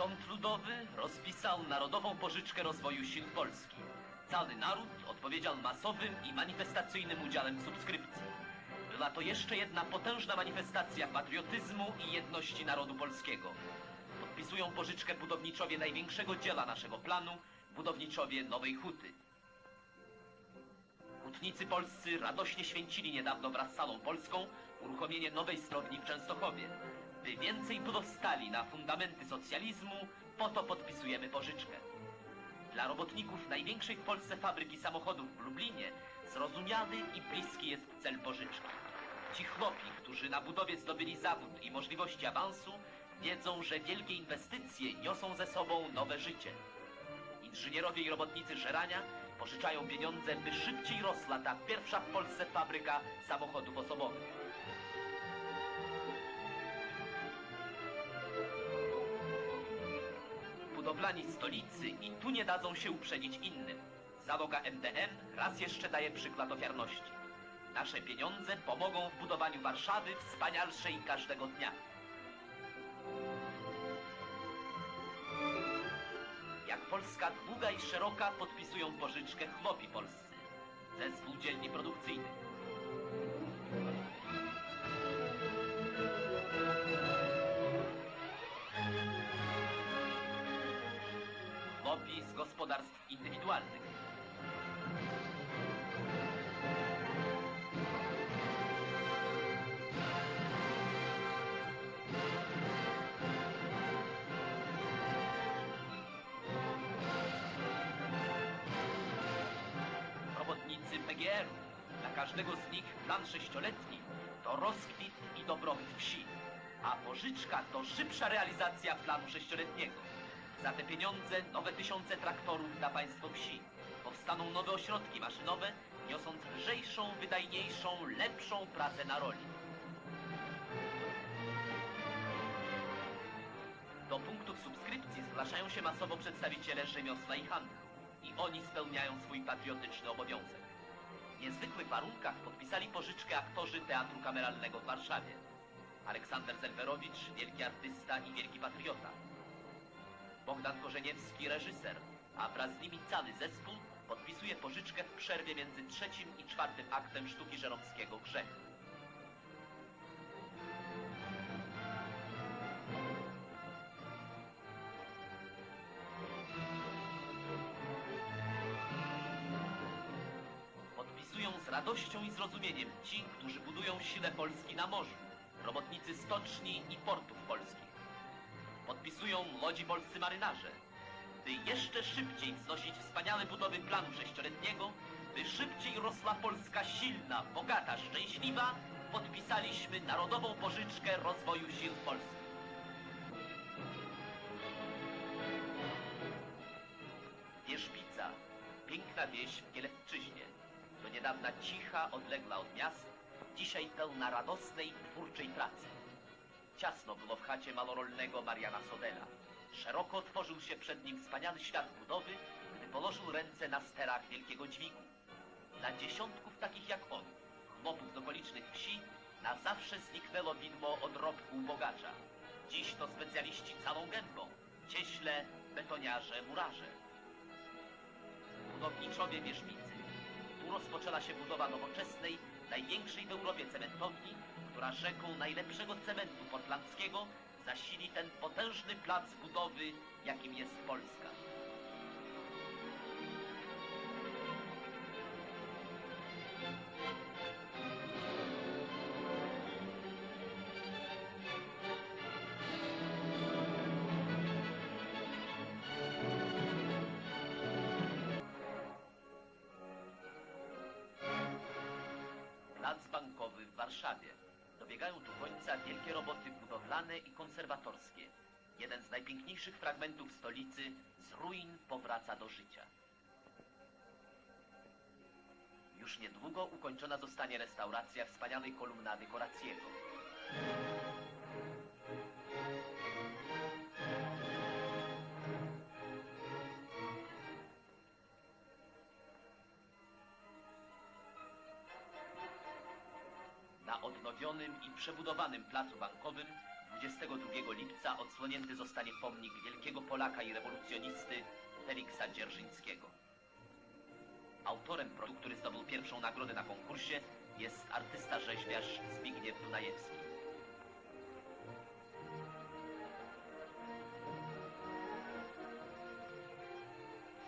Rząd ludowy rozpisał Narodową Pożyczkę Rozwoju Sił Polski. Cały naród odpowiedział masowym i manifestacyjnym udziałem subskrypcji. Była to jeszcze jedna potężna manifestacja patriotyzmu i jedności narodu polskiego. Podpisują pożyczkę budowniczowie największego dzieła naszego planu, budowniczowie Nowej Huty. Hutnicy polscy radośnie święcili niedawno wraz z salą polską uruchomienie nowej strowni w Częstochowie. By więcej dostali na fundamenty socjalizmu, po to podpisujemy pożyczkę. Dla robotników największej w Polsce fabryki samochodów w Lublinie zrozumiały i bliski jest cel pożyczki. Ci chłopi, którzy na budowie zdobyli zawód i możliwości awansu, wiedzą, że wielkie inwestycje niosą ze sobą nowe życie. Inżynierowie i robotnicy Żerania pożyczają pieniądze, by szybciej rosła ta pierwsza w Polsce fabryka samochodów osobowych. Budowlani stolicy i tu nie dadzą się uprzedzić innym. Załoga MDM raz jeszcze daje przykład ofiarności. Nasze pieniądze pomogą w budowaniu Warszawy wspanialszej każdego dnia. Jak Polska długa i szeroka podpisują pożyczkę chłopi polscy ze spółdzielni produkcyjnych. Z gospodarstw indywidualnych. robotnicy PGR-u. Dla każdego z nich plan sześcioletni to rozkwit i dobrobyt wsi, a pożyczka to szybsza realizacja planu sześcioletniego. Za te pieniądze nowe tysiące traktorów dla państwo wsi. Powstaną nowe ośrodki maszynowe, niosąc lżejszą, wydajniejszą, lepszą pracę na roli. Do punktów subskrypcji zgłaszają się masowo przedstawiciele rzemiosła i handlu. I oni spełniają swój patriotyczny obowiązek. W niezwykłych warunkach podpisali pożyczkę aktorzy Teatru Kameralnego w Warszawie. Aleksander Zelwerowicz, wielki artysta i wielki patriota. Bogdan Korzeniewski, reżyser, a wraz z nimi cały zespół podpisuje pożyczkę w przerwie między trzecim i czwartym aktem sztuki żeromskiego Grzech. Podpisują z radością i zrozumieniem ci, którzy budują siłę Polski na morzu, robotnicy stoczni i portów polskich. Podpisują młodzi polscy marynarze, by jeszcze szybciej wznosić wspaniałe budowy planu sześcioletniego, by szybciej rosła Polska silna, bogata, szczęśliwa, podpisaliśmy Narodową Pożyczkę Rozwoju Sił Polskich. Wierzbica, piękna wieś w Kielecczyźnie, do niedawna cicha, odległa od miast, dzisiaj pełna radosnej, twórczej pracy. Ciasno było w chacie malorolnego Mariana Sodela. Szeroko otworzył się przed nim wspaniały świat budowy, gdy położył ręce na sterach wielkiego dźwigu. Dla dziesiątków takich jak on, chłopów z okolicznych wsi, na zawsze zniknęło widmo odrobku bogacza. Dziś to specjaliści całą gębą, cieśle, betoniarze, murarze. Budowniczowie wierzbicy. Tu rozpoczęła się budowa nowoczesnej, największej w Europie cementowni, która rzeką najlepszego cementu portlandzkiego zasili ten potężny plac budowy, jakim jest Polska. Plac bankowy w Warszawie. Dobiegają tu końca wielkie roboty budowlane i konserwatorskie. Jeden z najpiękniejszych fragmentów stolicy z ruin powraca do życia. Już niedługo ukończona zostanie restauracja wspaniałej kolumnady Koraciego. Odnowionym i przebudowanym placu bankowym 22 lipca odsłonięty zostanie pomnik wielkiego Polaka i rewolucjonisty Feliksa Dzierżyńskiego. Autorem projektu, który zdobył pierwszą nagrodę na konkursie, jest artysta-rzeźbiarz Zbigniew Dunajewski.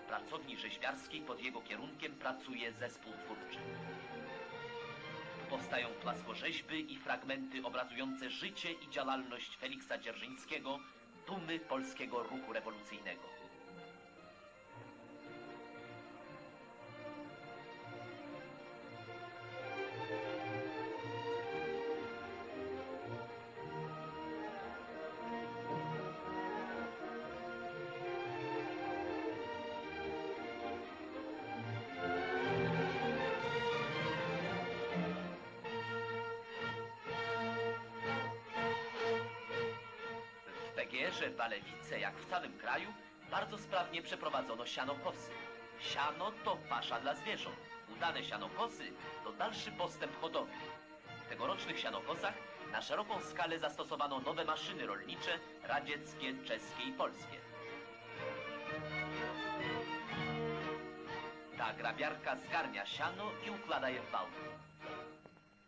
W pracowni rzeźbiarskiej pod jego kierunkiem pracuje zespół twórczy. Powstają płaskorzeźby i fragmenty obrazujące życie i działalność Feliksa Dzierżyńskiego, dumy polskiego ruchu rewolucyjnego. W Pegierze, Balewice, jak w całym kraju, bardzo sprawnie przeprowadzono sianokosy. Siano to pasza dla zwierząt. Udane sianokosy to dalszy postęp hodowli. W tegorocznych sianokosach na szeroką skalę zastosowano nowe maszyny rolnicze, radzieckie, czeskie i polskie. Ta grabiarka zgarnia siano i układa je w bałty.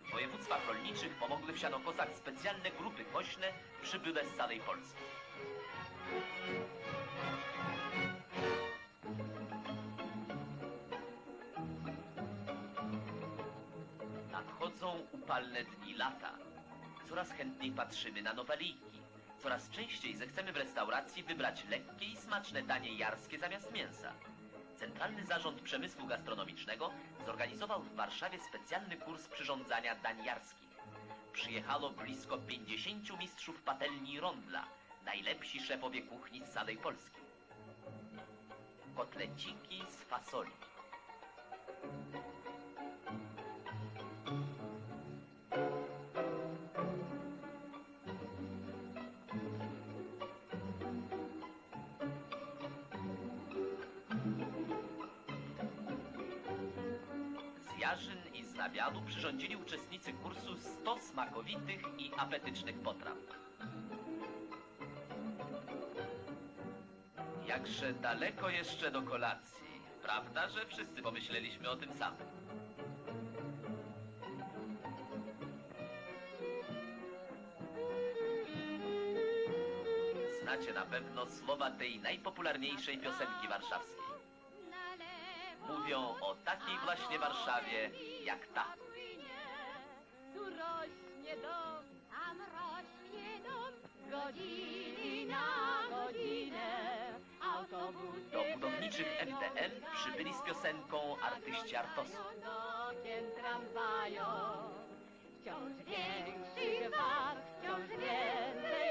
W województwach rolniczych pomogły w sianokosach specjalne grupy kośne przybyle z całej Polski. Nadchodzą upalne dni lata. Coraz chętniej patrzymy na noweliki. Coraz częściej zechcemy w restauracji wybrać lekkie i smaczne danie jarskie zamiast mięsa. Centralny Zarząd Przemysłu Gastronomicznego zorganizował w Warszawie specjalny kurs przyrządzania dań jarskich. Przyjechało blisko 50 mistrzów patelni i rondla, najlepsi szefowie kuchni z całej Polski. Kotleciki z fasoli. Jarzyn i z nabiadu przyrządzili uczestnicy kursu 100 smakowitych i apetycznych potraw. Jakże daleko jeszcze do kolacji. Prawda, że wszyscy pomyśleliśmy o tym samym. Znacie na pewno słowa tej najpopularniejszej piosenki warszawskiej. Mówią o takiej właśnie Warszawie jak ta. Tu rośnie dom, tam rośnie dom, godziny na godzinę. Do budowniczych MTM przybyli z piosenką artyści Artosu. Wciąż większy wciąż więcej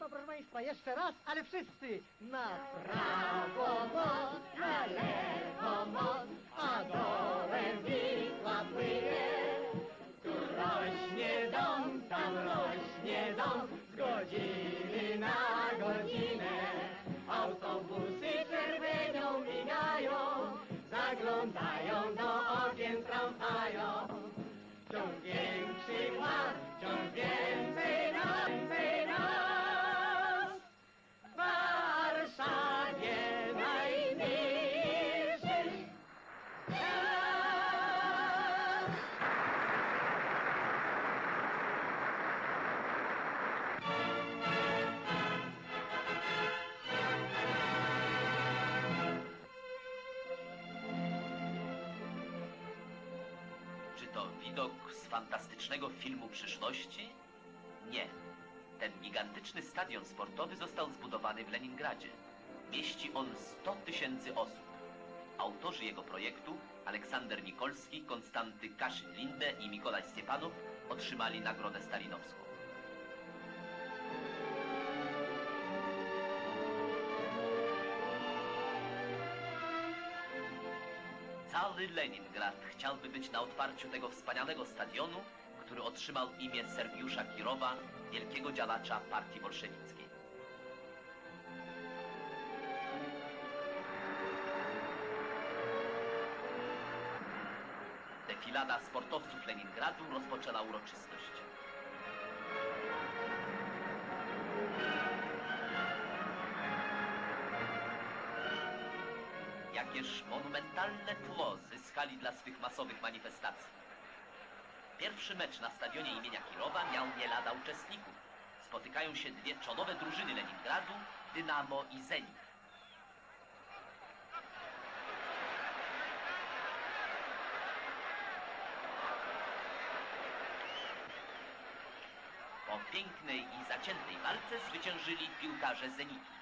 to proszę Państwa, jeszcze raz, ale wszyscy na prawo moc, na lewo moc, a dołem Wisła płynie. Tu rośnie dom, tam rośnie dom, z godziny na godzinę. Autobusy czerwenią migają, zaglądają do okien tramwają. Wciąż większy głaz, wciąż więcej to widok z fantastycznego filmu przyszłości? Nie. Ten gigantyczny stadion sportowy został zbudowany w Leningradzie. Mieści on 100 tysięcy osób. Autorzy jego projektu, Aleksander Nikolski, Konstanty Kaszyn-Linde i Mikolaj Stepanow, otrzymali Nagrodę Stalinowską. Cały Leningrad chciałby być na otwarciu tego wspaniałego stadionu, który otrzymał imię Sergiusza Kirowa, wielkiego działacza partii bolszewickiej. Defilada sportowców Leningradu rozpoczęła uroczystość. Jakież monumentalne tło zyskali dla swych masowych manifestacji. Pierwszy mecz na stadionie imienia Kirowa miał nie lada uczestników. Spotykają się dwie czołowe drużyny Leningradu, Dynamo i Zenit. Po pięknej i zaciętej walce zwyciężyli piłkarze Zenitu.